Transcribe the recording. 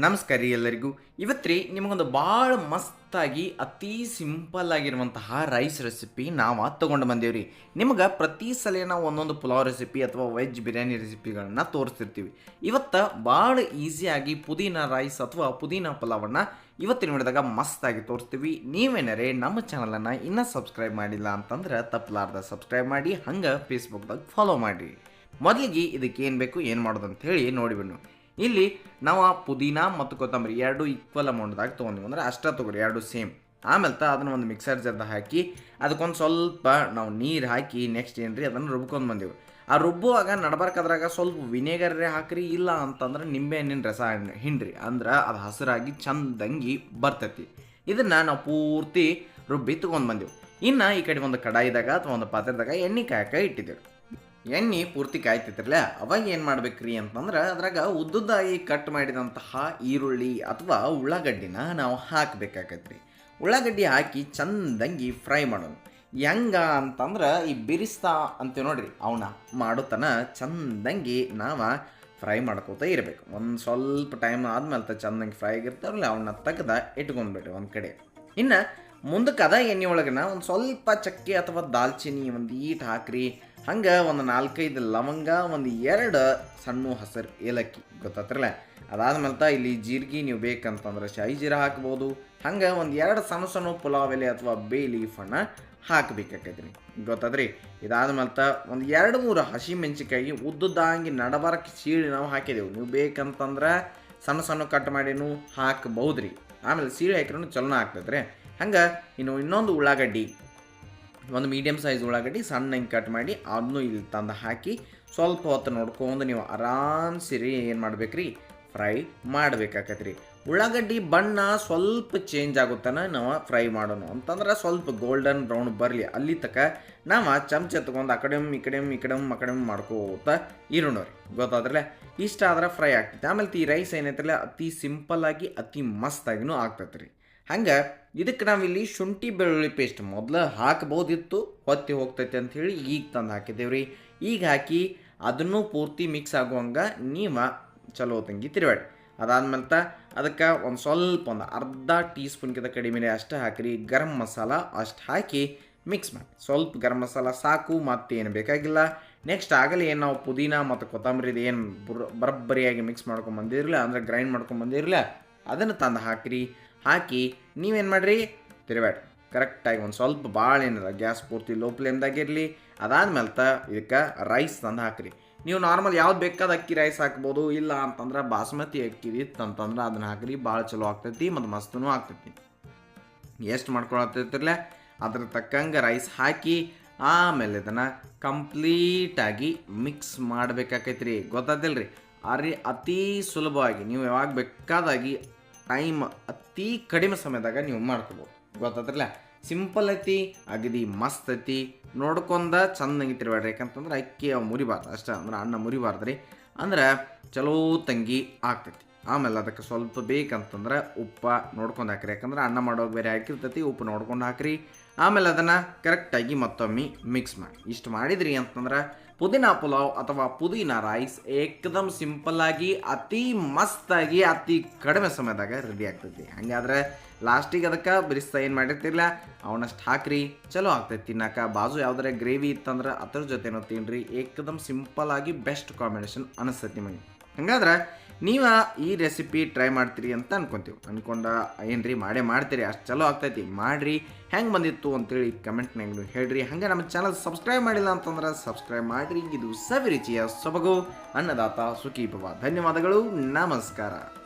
ನಮಸ್ಕಾರ ಎಲ್ಲರಿಗೂ. ಇವತ್ತು ನಿಮಗೊಂದು ಭಾಳ ಮಸ್ತಾಗಿ, ಅತಿ ಸಿಂಪಲ್ ಆಗಿರುವಂತಹ ರೈಸ್ ರೆಸಿಪಿ ನಾವು ತೊಗೊಂಡು ಬಂದೇವ್ರಿ. ನಿಮಗೆ ಪ್ರತಿ ಸಲ ನಾವು ಒಂದೊಂದು ಪುಲಾವ್ ರೆಸಿಪಿ ಅಥವಾ ವೆಜ್ ಬಿರಿಯಾನಿ ರೆಸಿಪಿಗಳನ್ನು ತೋರಿಸ್ತಿರ್ತೀವಿ ಇವತ್ತು ಭಾಳ ಈಸಿಯಾಗಿ ಪುದೀನ ರೈಸ್ ಅಥವಾ ಪುದೀನ ಪಲಾವನ್ನ ಇವತ್ತಿನ ವಿಡಿಯೋದಾಗ ಮಸ್ತಾಗಿ ತೋರಿಸ್ತೀವಿ. ನೀವೇನಾರೇ ನಮ್ಮ ಚಾನಲನ್ನು ಇನ್ನೂ ಸಬ್ಸ್ಕ್ರೈಬ್ ಮಾಡಿಲ್ಲ ಅಂತಂದ್ರೆ ತಪ್ಪಲಾರ್ದ ಸಬ್ಸ್ಕ್ರೈಬ್ ಮಾಡಿ, ಹಂಗೆ ಫೇಸ್ಬುಕ್ದಾಗ ಫಾಲೋ ಮಾಡಿ ಮೊದಲಿಗೆ ಇದಕ್ಕೆ ಏನು ಬೇಕು, ಏನು ಮಾಡೋದು ಅಂತ ಹೇಳಿ ನೋಡಿಬಿಡ್ನು ಇಲ್ಲಿ ನಾವು ಆ ಪುದೀನ ಮತ್ತು ಕೊತ್ತಂಬರಿ ಎರಡು ಈಕ್ವಲ್ ಅಮೌಂಟ್ದಾಗ ತೊಗೊಂಡಿವಿ. ಅಂದ್ರೆ ಅಷ್ಟೇ ತೊಗೊರಿ ಎರಡು ಸೇಮ್ ಆಮೇಲೆ ತ ಅದನ್ನು ಒಂದು ಮಿಕ್ಸರ್ ಜರ್ದ ಹಾಕಿ, ಅದಕ್ಕೊಂದು ಸ್ವಲ್ಪ ನಾವು ನೀರು ಹಾಕಿ ನೆಕ್ಸ್ಟ್ ಏನ್ರಿ ಅದನ್ನು ರುಬ್ಕೊಂಡು ಬಂದೆವು. ಆ ರುಬ್ಬುವಾಗ ನಡ್ಬಾರ್ಕದ್ರಾಗ ಸ್ವಲ್ಪ ವಿನೇಗರ್ರೆ ಹಾಕ್ರಿ, ಇಲ್ಲ ಅಂತಂದ್ರೆ ನಿಂಬೆ ಹಣ್ಣಿನ ರಸ ಹಿಂಡ್ರಿ. ಅಂದ್ರೆ ಅದು ಹಸಿರಾಗಿ ಚಂದಂಗಿ ಬರ್ತೈತಿ. ಇದನ್ನು ನಾವು ಪೂರ್ತಿ ರುಬ್ಬಿ ತೊಗೊಂಡು ಬಂದೆವು. ಇನ್ನು ಈ ಕಡೆ ಒಂದು ಕಡಾಯಿದಾಗ ಅಥವಾ ಒಂದು ಪಾತ್ರೆದಾಗ ಎಣ್ಣೆ ಕಾಯಕ ಇಟ್ಟಿದ್ದೆವು ಎಣ್ಣೆ ಪೂರ್ತಿ ಕಾಯ್ತಿದ್ರಲ್ಲ, ಅವಾಗ ಏನು ಮಾಡ್ಬೇಕ್ರಿ ಅಂತಂದ್ರೆ ಅದ್ರಾಗ ಉದ್ದುದ್ದಾಗಿ ಕಟ್ ಮಾಡಿದಂತಹ ಈರುಳ್ಳಿ ಅಥವಾ ಉಳ್ಳಾಗಡ್ಡಿನ ನಾವು ಹಾಕಬೇಕಾಗತ್ರಿ. ಉಳ್ಳಾಗಡ್ಡಿ ಹಾಕಿ ಚಂದಂಗಿ ಫ್ರೈ ಮಾಡೋಣ. ಹೆಂಗ ಅಂತಂದ್ರೆ ಈ ಬಿರಿಸ್ತಾ ಅಂತೀವಿ ನೋಡ್ರಿ ಅವನ್ನ ಮಾಡೋತನ ಚಂದಂಗಿ ನಾವು ಫ್ರೈ ಮಾಡ್ಕೋತ ಇರಬೇಕು. ಒಂದು ಸ್ವಲ್ಪ ಟೈಮ್ ಆದಮೇಲೆ ಚಂದಂಗಿ ಫ್ರೈ ಆಗಿರ್ತಾವಲ್ಲ ಅವನ್ನ ತೆಗ್ದ ಇಟ್ಕೊಂಡ್ಬಿಡ್ರಿ ಒಂದು ಕಡೆ. ಇನ್ನು ಮುಂದಕ್ಕೆ ಅದ ಎಣ್ಣೆ ಒಳಗನ ಒಂದು ಸ್ವಲ್ಪ ಚಕ್ಕೆ ಅಥವಾ ದಾಲ್ಚಿನ್ನಿ, ಒಂದು ಈಟ್ ಹಾಕ್ರಿ. ಹಂಗೆ ಒಂದು ನಾಲ್ಕೈದು ಲವಂಗ, ಒಂದು ಎರಡು ಸಣ್ಣ ಹಸಿರು ಏಲಕ್ಕಿ. ಗೊತ್ತಾತ್ರಲ್ಲ? ಅದಾದ ಮೇಲೆ ಇಲ್ಲಿ ಜೀರಿಗೆ ನೀವು ಬೇಕಂತಂದ್ರೆ ಶಾಯಿ ಜೀರ ಹಾಕ್ಬೋದು. ಹಂಗೆ ಒಂದು ಎರಡು ಸಣ್ಣ ಸಣ್ಣ ಪುಲಾವ್ ಎಲೆ ಅಥವಾ ಬೇ ಲೀಫನ್ನು ಹಾಕಬೇಕಾಕೈತ್ರಿ. ಗೊತ್ತಾದ್ರಿ? ಇದಾದ ಮೇಲೆ ಒಂದು ಎರಡು ಮೂರು ಹಸಿ ಮೆಣಸಿನ್ಕಾಯಿ ಉದ್ದುದಾಂಗಿ ನಡಬರಕ್ಕೆ ಸೀಳಿ ನಾವು ಹಾಕಿದೆವು. ನೀವು ಬೇಕಂತಂದ್ರೆ ಸಣ್ಣ ಸಣ್ಣ ಕಟ್ ಮಾಡಿನೂ ಹಾಕ್ಬಹುದ್ರಿ. ಆಮೇಲೆ ಸೀಳಿ ಹಾಕಿರೂ ಚಲೋ ಆಗ್ತೈತ್ರಿ. ಹಂಗೆ, ಇನ್ನು ಇನ್ನೊಂದು ಉಳ್ಳಾಗಡ್ಡಿ, ಒಂದು ಮೀಡಿಯಮ್ ಸೈಜ್ ಉಳ್ಳಾಗಡ್ಡಿ ಸಣ್ಣ ಹಿಂಗೆ ಕಟ್ ಮಾಡಿ ಅದನ್ನು ಇಲ್ಲಿ ತಂದು ಹಾಕಿ ಸ್ವಲ್ಪ ಹೊತ್ತು ನೋಡ್ಕೊಂಡು ನೀವು ಆರಾಮ್ ಸಿರಿ ಏನು ಮಾಡ್ಬೇಕ್ರಿ? ಫ್ರೈ ಮಾಡ್ಬೇಕಾಕತ್ರಿ. ಉಳ್ಳಾಗಡ್ಡಿ ಬಣ್ಣ ಸ್ವಲ್ಪ ಚೇಂಜ್ ಆಗುತ್ತಾನ ನಾವು ಫ್ರೈ ಮಾಡೋಣ. ಅಂತಂದ್ರೆ ಸ್ವಲ್ಪ ಗೋಲ್ಡನ್ ಬ್ರೌನ್ ಬರಲಿ, ಅಲ್ಲಿ ತಕ ನಾವು ಚಮಚ ತಗೊಂಡು ಆ ಈ ಕಡೆ ಈ ಕಡೆ ಆ ಮಾಡ್ಕೋತ ರೀ ಗೊತ್ತಾದ್ರಲ್ಲ? ಇಷ್ಟ ಆದ್ರೆ ಫ್ರೈ ಆಗ್ತೈತೆ. ಆಮೇಲೆ ಈ ರೈಸ್ ಏನೈತಲ್ಲ ಅತಿ ಸಿಂಪಲ್ ಆಗಿ ಅತಿ ಮಸ್ತಾಗಿನೂ ಆಗ್ತೈತೆ ರೀ ಹಂಗೆ ಇದಕ್ಕೆ ನಾವಿಲ್ಲಿ ಶುಂಠಿ, ಬೆಳ್ಳುಳ್ಳಿ ಪೇಸ್ಟ್ ಮೊದಲು ಹಾಕ್ಬೋದಿತ್ತು ಹೊತ್ತಿ ಹೋಗ್ತೈತೆ ಅಂಥೇಳಿ ಈಗ ತಂದು ಹಾಕಿದ್ದೇವ್ರಿ. ಈಗ ಹಾಕಿ ಅದನ್ನು ಪೂರ್ತಿ ಮಿಕ್ಸ್ ಆಗುವಂಗ ನೀವು ಚಲೋ ತಂಗಿ ತಿರುವಾಡಿ ಅದಾದ್ಮೇಲೆ ಅದಕ್ಕೆ ಒಂದು ಸ್ವಲ್ಪ ಒಂದು ಅರ್ಧ ಟೀ ಸ್ಪೂನ್ಗಿಂತ ಕಡಿಮೆ ಅಷ್ಟು ಹಾಕಿರಿ. ಗರಂ ಮಸಾಲ ಅಷ್ಟು ಹಾಕಿ ಮಿಕ್ಸ್ ಮಾಡಿ. ಸ್ವಲ್ಪ ಗರಂ ಮಸಾಲ ಸಾಕು, ಮತ್ತೇನು ಬೇಕಾಗಿಲ್ಲ. ನೆಕ್ಸ್ಟ್ ಆಗಲೇ ಏನು ನಾವು ಪುದೀನ ಮತ್ತು ಕೊತ್ತಂಬರಿದು ಏನು ಬುರ್, ಬರಬ್ಬರಿಯಾಗಿ ಮಿಕ್ಸ್ ಮಾಡ್ಕೊಂಡು ಬಂದಿರಲಿಲ್ಲ, ಅಂದರೆ ಗ್ರೈಂಡ್ ಮಾಡ್ಕೊಂಡು ಬಂದಿರಲಿಲ್ಲ, ಅದನ್ನು ತಂದು ಹಾಕಿರಿ. ಹಾಕಿ ನೀವೇನು ಮಾಡಿರಿ? ತಿರುವಾಡಿ ಕರೆಕ್ಟಾಗಿ ಒಂದು ಸ್ವಲ್ಪ ಭಾಳ ಏನಿಲ್ಲ ಗ್ಯಾಸ್ ಪೂರ್ತಿ ಲೋ ಫ್ಲೇಮ್ದಾಗಿರಲಿ ಅದಾದ್ಮೇಲೆ ತ ಇದಕ್ಕೆ ರೈಸ್ ತಂದು ಹಾಕಿರಿ. ನೀವು ನಾರ್ಮಲ್ ಯಾವ್ದು ಬೇಕಾದ ಅಕ್ಕಿ ರೈಸ್ ಹಾಕ್ಬೋದು, ಇಲ್ಲ ಅಂತಂದ್ರೆ ಬಾಸ್ಮತಿ ಅಕ್ಕಿ ಇತ್ತಂತಂದ್ರೆ ಅದನ್ನ ಹಾಕಿರಿ ಭಾಳ ಚಲೋ ಆಗ್ತೈತಿ ಮತ್ತು ಮಸ್ತೂ ಆಗ್ತೈತಿ. ಎಷ್ಟು ಮಾಡ್ಕೊಳತ್ತಿರ್ತಿರ್ಲೆ ಅದ್ರ ತಕ್ಕಂಗೆ ರೈಸ್ ಹಾಕಿ ಆಮೇಲೆ ಇದನ್ನು ಕಂಪ್ಲೀಟಾಗಿ ಮಿಕ್ಸ್ ಮಾಡ್ಬೇಕಾಕೈತ್ರಿ. ಗೊತ್ತಾದಿಲ್ರಿ ಅರಿ ಅತಿ ಸುಲಭವಾಗಿ, ನೀವು ಯಾವಾಗ ಬೇಕಾದಾಗಿ ಟೈಮ್ ಅತಿ ಕಡಿಮೆ ಸಮಯದಾಗ ನೀವು ಮಾಡ್ಕೋಬೋದು. ಗೊತ್ತಾದ್ರಲ್ಲ? ಸಿಂಪಲ್ ಐತಿ, ಅಗದಿ ಮಸ್ತ್ ಐತಿ. ನೋಡ್ಕೊಂಡ ಚಂದಂಗಿ ತಿರ್ಬೇಡ್ರಿ ಯಾಕಂತಂದ್ರೆ ಅಕ್ಕಿ ಅವು ಮುರಿಬಾರ್ದು. ಅಷ್ಟೇ ಅಂದ್ರೆ ಅನ್ನ ಮುರಿಬಾರ್ದು ರೀ ಅಂದ್ರೆ ಚಲೋ ತಂಗಿ ಆಗ್ತೈತಿ. ಆಮೇಲೆ ಅದಕ್ಕೆ ಸ್ವಲ್ಪ ಬೇಕಂತಂದ್ರೆ ಉಪ್ಪ ನೋಡ್ಕೊಂಡು ಹಾಕ್ರಿ. ಯಾಕಂದ್ರೆ ಅನ್ನ ಮಾಡೋಕೆ ಬೇರೆ ಹಾಕಿರ್ತೈತಿ, ಉಪ್ಪು ನೋಡ್ಕೊಂಡು ಹಾಕ್ರಿ. ಆಮೇಲೆ ಅದನ್ನು ಕರೆಕ್ಟಾಗಿ ಮತ್ತೊಮ್ಮೆ ಮಿಕ್ಸ್ ಮಾಡಿ. ಇಷ್ಟು ಮಾಡಿದ್ರಿ ಅಂತಂದ್ರೆ ಪುದೀನಾ ಪುಲಾವ್ ಅಥವಾ ಪುದೀನಾ ರೈಸ್ ಏಕದಮ್ ಸಿಂಪಲ್ ಆಗಿ, ಅತಿ ಮಸ್ತಾಗಿ, ಅತಿ ಕಡಿಮೆ ಸಮಯದಾಗ ರೆಡಿ ಆಗ್ತೈತಿ. ಹಂಗಾದ್ರೆ ಲಾಸ್ಟಿಗೆ ಅದಕ್ಕೆ ಬಿರಿಸ್ತಾ ಏನು ಮಾಡಿರ್ತಿಲ್ಲ ಅವನಷ್ಟು ಹಾಕ್ರಿ. ಚಲೋ ಆಗ್ತೈತಿ ತಿನ್ನಕ. ಬಾಜು ಯಾವ್ದಾರ ಗ್ರೇವಿ ಇತ್ತಂದ್ರೆ ಅದ್ರ ಜೊತೆನೂ ತಿನ್ರಿ. ಏಕದಮ್ ಸಿಂಪಲ್ ಆಗಿ ಬೆಸ್ಟ್ ಕಾಂಬಿನೇಷನ್ ಅನಿಸ್ತೈತಿ ನಿಮಗೆ. ಹಂಗಾದ್ರೆ ನೀವು ಈ ರೆಸಿಪಿ ಟ್ರೈ ಮಾಡ್ತೀರಿ ಅಂತ ಅನ್ಕೊಂತೀವಿ. ಅನ್ಕೊಂಡ, ಏನ್ರಿ ಮಾಡೇ ಮಾಡ್ತೀರಿ, ಅಷ್ಟು ಚಲೋ ಆಗ್ತೈತಿ, ಮಾಡ್ರಿ. ಹೆಂಗೆ ಬಂದಿತ್ತು ಅಂತೇಳಿ ಕಮೆಂಟ್ನಾಗ ಹೇಳ್ರಿ. ಹಂಗೆ ನಮ್ಮ ಚಾನಲ್ ಸಬ್ಸ್ಕ್ರೈಬ್ ಮಾಡಿಲ್ಲ ಅಂತಂದ್ರೆ ಸಬ್ಸ್ಕ್ರೈಬ್ ಮಾಡಿರಿ. ಇದು ಸವಿರುಚಿಯ ಸೊಬಗು. ಅನ್ನದಾತ ಸುಖಿ ಭವ ಧನ್ಯವಾದಗಳು. ನಮಸ್ಕಾರ.